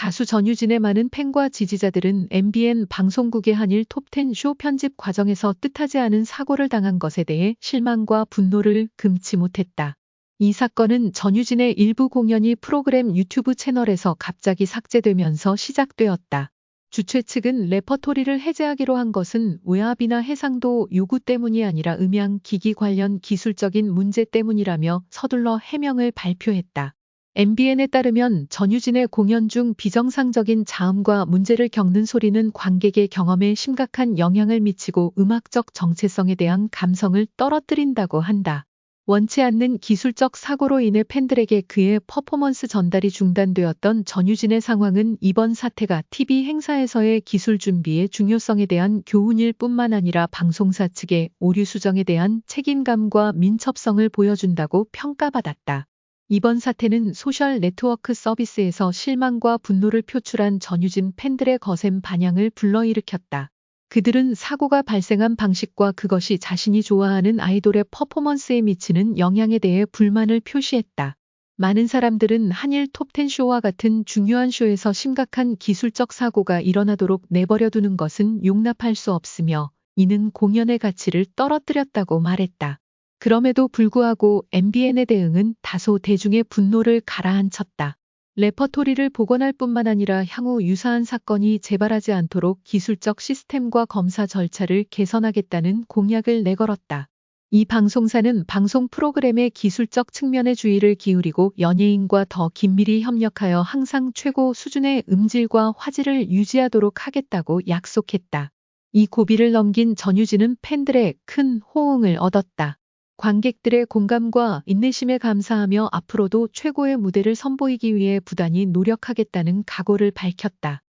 가수 전유진의 많은 팬과 지지자들은 MBN 방송국의 한일 톱10 쇼 편집 과정에서 뜻하지 않은 사고를 당한 것에 대해 실망과 분노를 금치 못했다. 이 사건은 전유진의 일부 공연이 프로그램 유튜브 채널에서 갑자기 삭제되면서 시작되었다. 주최 측은 레퍼토리를 해제하기로 한 것은 외압이나 해상도 요구 때문이 아니라 음향 기기 관련 기술적인 문제 때문이라며 서둘러 해명을 발표했다. MBN에 따르면 전유진의 공연 중 비정상적인 자음과 문제를 겪는 소리는 관객의 경험에 심각한 영향을 미치고 음악적 정체성에 대한 감성을 떨어뜨린다고 한다. 원치 않는 기술적 사고로 인해 팬들에게 그의 퍼포먼스 전달이 중단되었던 전유진의 상황은 이번 사태가 TV 행사에서의 기술 준비의 중요성에 대한 교훈일 뿐만 아니라 방송사 측의 오류 수정에 대한 책임감과 민첩성을 보여준다고 평가받았다. 이번 사태는 소셜 네트워크 서비스에서 실망과 분노를 표출한 전유진 팬들의 거센 반향을 불러일으켰다. 그들은 사고가 발생한 방식과 그것이 자신이 좋아하는 아이돌의 퍼포먼스에 미치는 영향에 대해 불만을 표시했다. 많은 사람들은 한일 톱10 쇼와 같은 중요한 쇼에서 심각한 기술적 사고가 일어나도록 내버려두는 것은 용납할 수 없으며 이는 공연의 가치를 떨어뜨렸다고 말했다. 그럼에도 불구하고 MBN의 대응은 다소 대중의 분노를 가라앉혔다. 레퍼토리를 복원할 뿐만 아니라 향후 유사한 사건이 재발하지 않도록 기술적 시스템과 검사 절차를 개선하겠다는 공약을 내걸었다. 이 방송사는 방송 프로그램의 기술적 측면에 주의를 기울이고 연예인과 더 긴밀히 협력하여 항상 최고 수준의 음질과 화질을 유지하도록 하겠다고 약속했다. 이 고비를 넘긴 전유진은 팬들의 큰 호응을 얻었다. 관객들의 공감과 인내심에 감사하며 앞으로도 최고의 무대를 선보이기 위해 부단히 노력하겠다는 각오를 밝혔다.